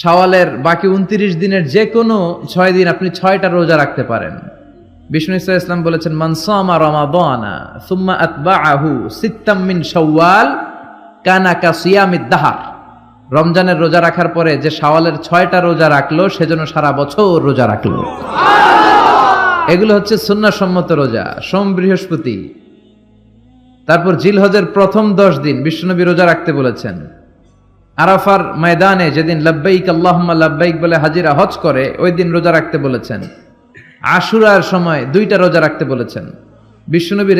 শাওয়ালের বাকি উনত্রিশ দিনের যে কোনো ছয় দিন আপনি ছয়টা রোজা রাখতে পারেন। বিষ্ণু ইসা ইসলাম বলেছেন মানসামা রমাদানা সুম্মা আতবাআহু সিত্তাম মিন শাওয়াল কানা কা সিয়ামিদ দাহার। রমজানের রোজা রাখার পরে যে শাওয়ালের ছয়টা রোজা রাখল সেজন্য সারা বছর রোজা রাখল। এগুলো হচ্ছে সুন্নাসম্মত রোজা, সোম বৃহস্পতি। তারপর জিলহজের প্রথম দশ দিন বিশ্বনবী রোজা রাখতে বলেছেন আরাফার ময়দানে যেদিন লব্বাইক আল্লাহুম্মা লব্বাইক বলে হাজিরা হজ করে, ওই দিন রোজা রাখতে বলেছেন। আশুরার সময় দুইটা রোজা রাখতে বলেছেন। বিশ্বনবী